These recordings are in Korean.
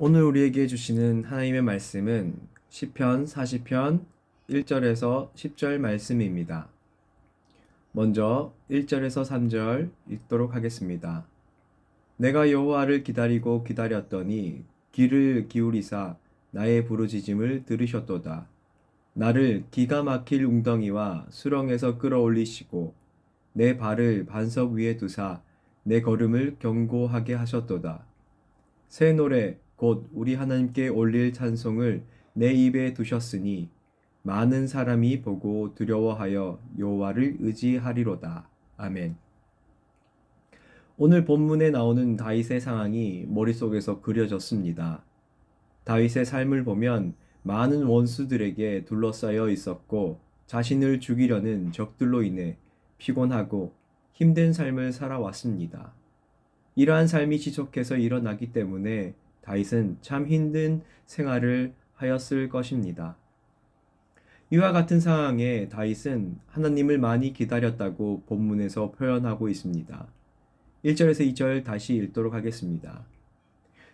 오늘 우리에게 주시는 하나님의 말씀은 시편 40편 1절에서 10절 말씀입니다. 먼저 1절에서 3절 읽도록 하겠습니다. 내가 여호와를 기다리고 기다렸더니 귀를 기울이사 나의 부르짖음을 들으셨도다. 나를 기가 막힐 웅덩이와 수렁에서 끌어올리시고 내 발을 반석 위에 두사 내 걸음을 견고하게 하셨도다. 새 노래 곧 우리 하나님께 올릴 찬송을 내 입에 두셨으니 많은 사람이 보고 두려워하여 여호와를 의지하리로다. 아멘. 오늘 본문에 나오는 다윗의 상황이 머릿속에서 그려졌습니다. 다윗의 삶을 보면 많은 원수들에게 둘러싸여 있었고 자신을 죽이려는 적들로 인해 피곤하고 힘든 삶을 살아왔습니다. 이러한 삶이 지속해서 일어나기 때문에 다윗은 참 힘든 생활을 하였을 것입니다. 이와 같은 상황에 다윗은 하나님을 많이 기다렸다고 본문에서 표현하고 있습니다. 1절에서 2절 다시 읽도록 하겠습니다.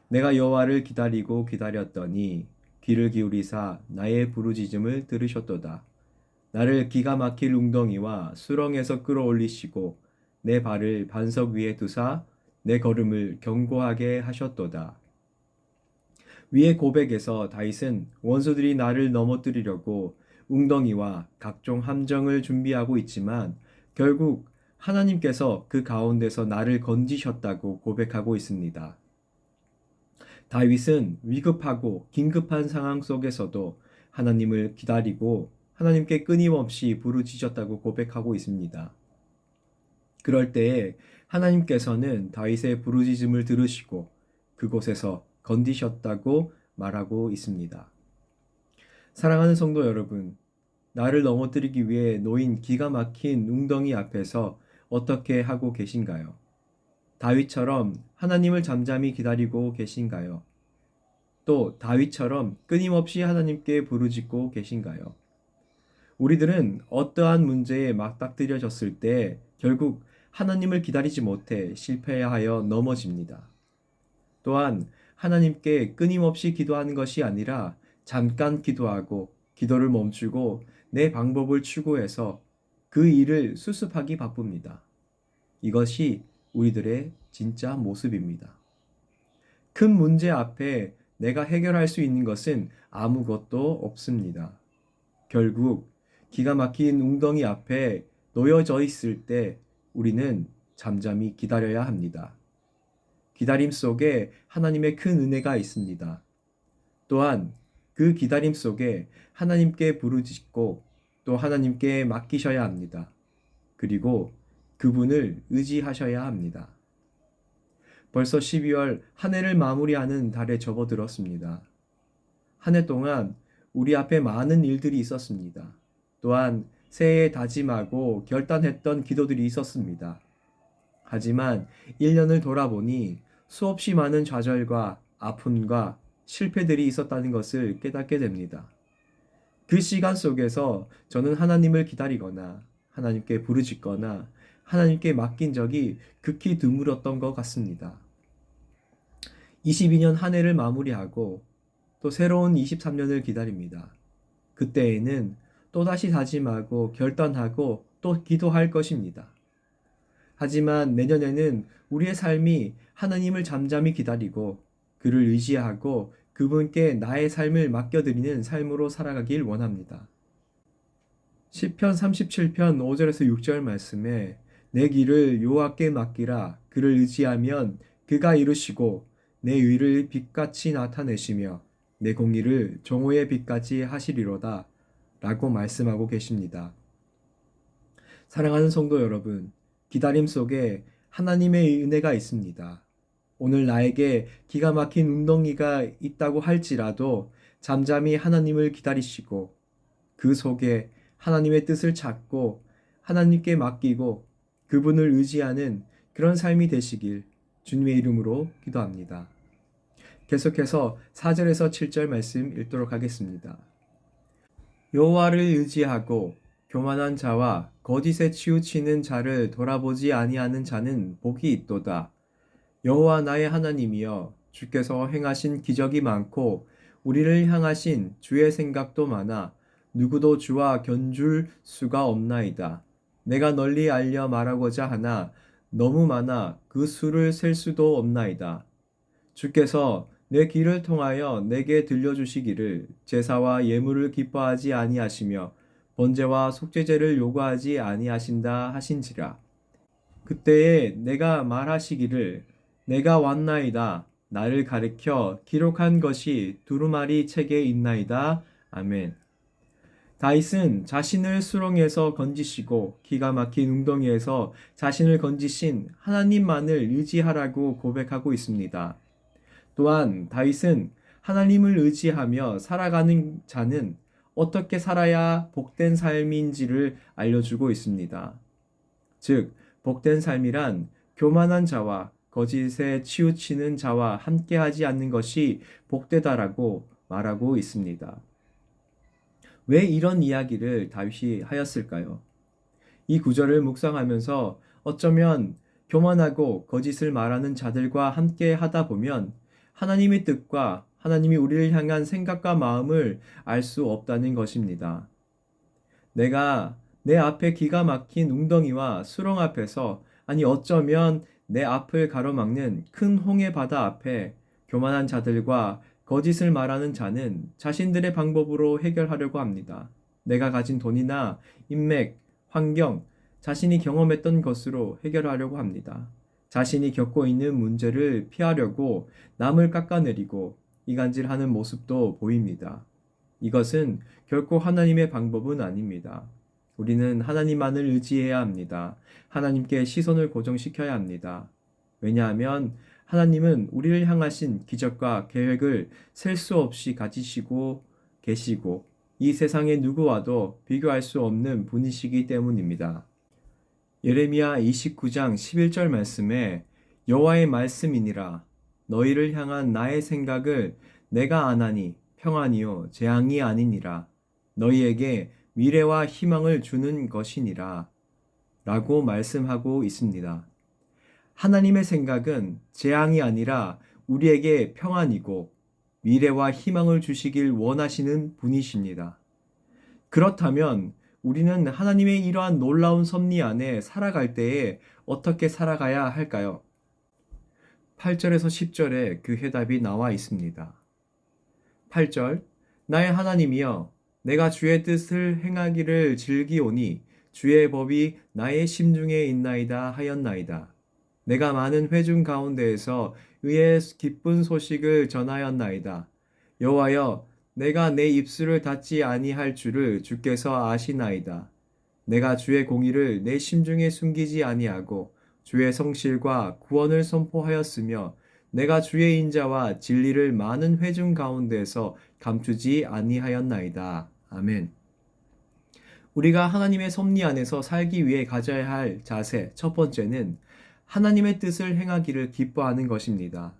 내가 여호와를 기다리고 기다렸더니 귀를 기울이사 나의 부르짖음을 들으셨도다. 나를 기가 막힐 웅덩이와 수렁에서 끌어올리시고 내 발을 반석 위에 두사 내 걸음을 견고하게 하셨도다. 위의 고백에서 다윗은 원수들이 나를 넘어뜨리려고 웅덩이와 각종 함정을 준비하고 있지만 결국 하나님께서 그 가운데서 나를 건지셨다고 고백하고 있습니다. 다윗은 위급하고 긴급한 상황 속에서도 하나님을 기다리고 하나님께 끊임없이 부르짖었다고 고백하고 있습니다. 그럴 때에 하나님께서는 다윗의 부르짖음을 들으시고 그곳에서 건디셨다고 말하고 있습니다. 사랑하는 성도 여러분, 나를 넘어뜨리기 위해 놓인 기가 막힌 웅덩이 앞에서 어떻게 하고 계신가요? 다윗처럼 하나님을 잠잠히 기다리고 계신가요? 또 다윗처럼 끊임없이 하나님께 부르짖고 계신가요? 우리들은 어떠한 문제에 맞닥뜨려졌을 때 결국 하나님을 기다리지 못해 실패하여 넘어집니다. 또한 하나님께 끊임없이 기도하는 것이 아니라 잠깐 기도하고 기도를 멈추고 내 방법을 추구해서 그 일을 수습하기 바쁩니다. 이것이 우리들의 진짜 모습입니다. 큰 문제 앞에 내가 해결할 수 있는 것은 아무것도 없습니다. 결국 기가 막힌 웅덩이 앞에 놓여져 있을 때 우리는 잠잠히 기다려야 합니다. 기다림 속에 하나님의 큰 은혜가 있습니다. 또한 그 기다림 속에 하나님께 부르짖고 또 하나님께 맡기셔야 합니다. 그리고 그분을 의지하셔야 합니다. 벌써 12월 한 해를 마무리하는 달에 접어들었습니다. 한 해 동안 우리 앞에 많은 일들이 있었습니다. 또한 새해에 다짐하고 결단했던 기도들이 있었습니다. 하지만 1년을 돌아보니 수없이 많은 좌절과 아픔과 실패들이 있었다는 것을 깨닫게 됩니다. 그 시간 속에서 저는 하나님을 기다리거나 하나님께 부르짖거나 하나님께 맡긴 적이 극히 드물었던 것 같습니다. 22년 한 해를 마무리하고 또 새로운 23년을 기다립니다. 그때에는 또다시 다짐하고 결단하고 또 기도할 것입니다. 하지만 내년에는 우리의 삶이 하나님을 잠잠히 기다리고 그를 의지하고 그분께 나의 삶을 맡겨드리는 삶으로 살아가길 원합니다. 10편 37편 5절에서 6절 말씀에 내 길을 여호와께 맡기라 그를 의지하면 그가 이루시고 내 의를 빛같이 나타내시며 내 공의를 정오의 빛같이 하시리로다 라고 말씀하고 계십니다. 사랑하는 성도 여러분, 기다림 속에 하나님의 은혜가 있습니다. 오늘 나에게 기가 막힌 웅덩이가 있다고 할지라도 잠잠히 하나님을 기다리시고 그 속에 하나님의 뜻을 찾고 하나님께 맡기고 그분을 의지하는 그런 삶이 되시길 주님의 이름으로 기도합니다. 계속해서 4절에서 7절 말씀 읽도록 하겠습니다. 여호와를 의지하고 교만한 자와 거짓에 치우치는 자를 돌아보지 아니하는 자는 복이 있도다. 여호와 나의 하나님이여 주께서 행하신 기적이 많고 우리를 향하신 주의 생각도 많아 누구도 주와 견줄 수가 없나이다. 내가 널리 알려 말하고자 하나 너무 많아 그 수를 셀 수도 없나이다. 주께서 내 귀를 통하여 내게 들려주시기를 제사와 예물을 기뻐하지 아니하시며 번제와 속죄제를 요구하지 아니하신다 하신지라. 그때에 내가 말하시기를 내가 왔나이다. 나를 가리켜 기록한 것이 두루마리 책에 있나이다. 아멘. 다윗은 자신을 수렁에서 건지시고 기가 막힌 웅덩이에서 자신을 건지신 하나님만을 의지하라고 고백하고 있습니다. 또한 다윗은 하나님을 의지하며 살아가는 자는 어떻게 살아야 복된 삶인지를 알려주고 있습니다. 즉, 복된 삶이란 교만한 자와 거짓에 치우치는 자와 함께하지 않는 것이 복되다라고 말하고 있습니다. 왜 이런 이야기를 다윗이 하였을까요? 이 구절을 묵상하면서 어쩌면 교만하고 거짓을 말하는 자들과 함께 하다 보면 하나님의 뜻과 하나님이 우리를 향한 생각과 마음을 알 수 없다는 것입니다. 내가 내 앞에 기가 막힌 웅덩이와 수렁 앞에서 아니 어쩌면 내 앞을 가로막는 큰 홍해 바다 앞에 교만한 자들과 거짓을 말하는 자는 자신들의 방법으로 해결하려고 합니다. 내가 가진 돈이나 인맥, 환경, 자신이 경험했던 것으로 해결하려고 합니다. 자신이 겪고 있는 문제를 피하려고 남을 깎아내리고 이간질하는 모습도 보입니다. 이것은 결코 하나님의 방법은 아닙니다. 우리는 하나님만을 의지해야 합니다. 하나님께 시선을 고정시켜야 합니다. 왜냐하면 하나님은 우리를 향하신 기적과 계획을 셀 수 없이 가지시고 계시고 이 세상의 누구와도 비교할 수 없는 분이시기 때문입니다. 예레미야 29장 11절 말씀에 여호와의 말씀이니라 너희를 향한 나의 생각을 내가 아나니 평안이요 재앙이 아니니라 너희에게 미래와 희망을 주는 것이니라 라고 말씀하고 있습니다. 하나님의 생각은 재앙이 아니라 우리에게 평안이고 미래와 희망을 주시길 원하시는 분이십니다. 그렇다면 우리는 하나님의 이러한 놀라운 섭리 안에 살아갈 때에 어떻게 살아가야 할까요? 8절에서 10절에 그 해답이 나와 있습니다. 8절 나의 하나님이여 내가 주의 뜻을 행하기를 즐기오니 주의 법이 나의 심중에 있나이다 하였나이다. 내가 많은 회중 가운데에서 의의 기쁜 소식을 전하였나이다. 여호와여 내가 내 입술을 닫지 아니할 줄을 주께서 아시나이다. 내가 주의 공의를 내 심중에 숨기지 아니하고 주의 성실과 구원을 선포하였으며 내가 주의 인자와 진리를 많은 회중 가운데서 감추지 아니하였나이다. 아멘. 우리가 하나님의 섭리 안에서 살기 위해 가져야 할 자세 첫 번째는 하나님의 뜻을 행하기를 기뻐하는 것입니다.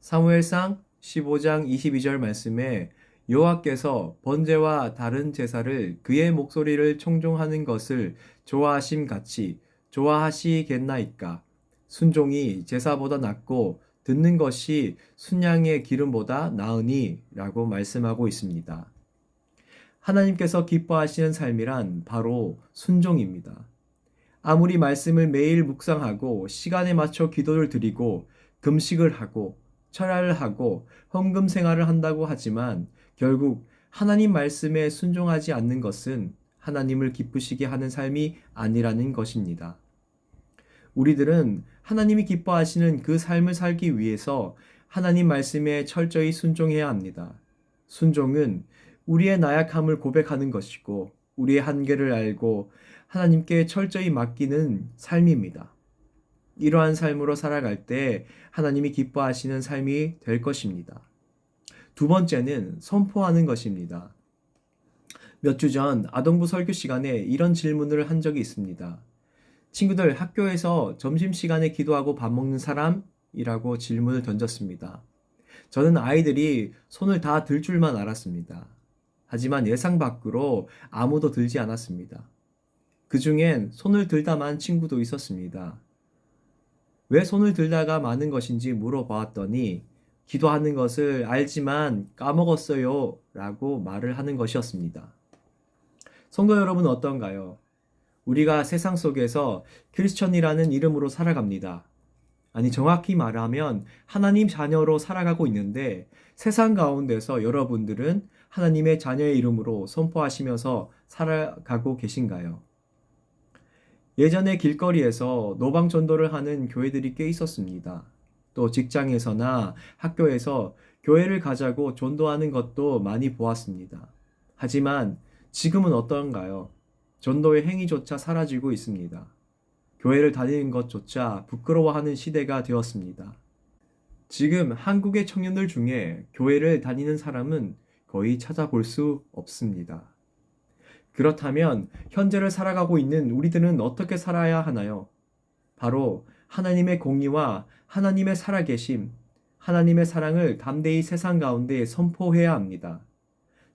사무엘상 15장 22절 말씀에 여호와께서 번제와 다른 제사를 그의 목소리를 청종하는 것을 좋아하심 같이 좋아하시겠나이까 순종이 제사보다 낫고 듣는 것이 순양의 기름보다 나으니 라고 말씀하고 있습니다. 하나님께서 기뻐하시는 삶이란 바로 순종입니다. 아무리 말씀을 매일 묵상하고 시간에 맞춰 기도를 드리고 금식을 하고 철야를 하고 헌금 생활을 한다고 하지만 결국 하나님 말씀에 순종하지 않는 것은 하나님을 기쁘시게 하는 삶이 아니라는 것입니다. 우리들은 하나님이 기뻐하시는 그 삶을 살기 위해서 하나님 말씀에 철저히 순종해야 합니다. 순종은 우리의 나약함을 고백하는 것이고 우리의 한계를 알고 하나님께 철저히 맡기는 삶입니다. 이러한 삶으로 살아갈 때 하나님이 기뻐하시는 삶이 될 것입니다. 두 번째는 선포하는 것입니다. 몇 주 전 아동부 설교 시간에 이런 질문을 한 적이 있습니다. 친구들 학교에서 점심시간에 기도하고 밥 먹는 사람이라고 질문을 던졌습니다. 저는 아이들이 손을 다 들 줄만 알았습니다. 하지만 예상 밖으로 아무도 들지 않았습니다. 그 중엔 손을 들다만 친구도 있었습니다. 왜 손을 들다가 많은 것인지 물어보았더니 기도하는 것을 알지만 까먹었어요. 라고 말을 하는 것이었습니다. 성도 여러분 어떤가요? 우리가 세상 속에서 크리스천이라는 이름으로 살아갑니다. 아니, 정확히 말하면 하나님 자녀로 살아가고 있는데 세상 가운데서 여러분들은 하나님의 자녀의 이름으로 선포하시면서 살아가고 계신가요? 예전에 길거리에서 노방 전도를 하는 교회들이 꽤 있었습니다. 또 직장에서나 학교에서 교회를 가자고 전도하는 것도 많이 보았습니다. 하지만 지금은 어떤가요? 전도의 행위조차 사라지고 있습니다. 교회를 다니는 것조차 부끄러워하는 시대가 되었습니다. 지금 한국의 청년들 중에 교회를 다니는 사람은 거의 찾아볼 수 없습니다. 그렇다면 현재를 살아가고 있는 우리들은 어떻게 살아야 하나요? 바로 하나님의 공의와 하나님의 살아계심, 하나님의 사랑을 담대히 세상 가운데 선포해야 합니다.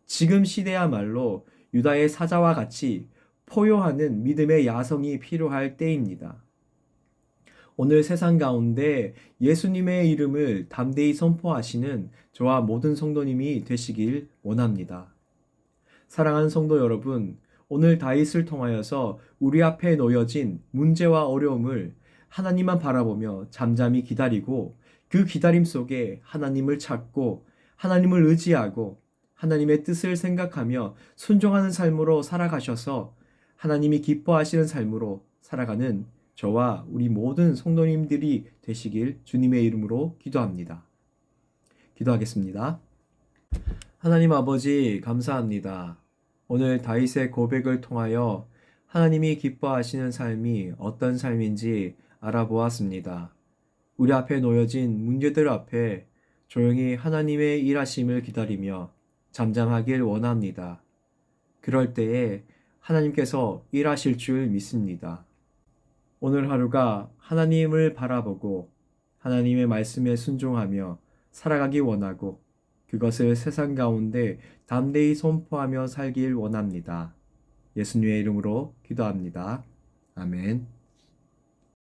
지금 시대야말로 유다의 사자와 같이 포효하는 믿음의 야성이 필요할 때입니다. 오늘 세상 가운데 예수님의 이름을 담대히 선포하시는 저와 모든 성도님이 되시길 원합니다. 사랑하는 성도 여러분, 오늘 다윗을 통하여서 우리 앞에 놓여진 문제와 어려움을 하나님만 바라보며 잠잠히 기다리고 그 기다림 속에 하나님을 찾고 하나님을 의지하고 하나님의 뜻을 생각하며 순종하는 삶으로 살아가셔서 하나님이 기뻐하시는 삶으로 살아가는 저와 우리 모든 성도님들이 되시길 주님의 이름으로 기도합니다. 기도하겠습니다. 하나님 아버지 감사합니다. 오늘 다윗의 고백을 통하여 하나님이 기뻐하시는 삶이 어떤 삶인지 알아보았습니다. 우리 앞에 놓여진 문제들 앞에 조용히 하나님의 일하심을 기다리며 잠잠하길 원합니다. 그럴 때에 하나님께서 일하실 줄 믿습니다. 오늘 하루가 하나님을 바라보고 하나님의 말씀에 순종하며 살아가기 원하고 그것을 세상 가운데 담대히 선포하며 살길 원합니다. 예수님의 이름으로 기도합니다. 아멘.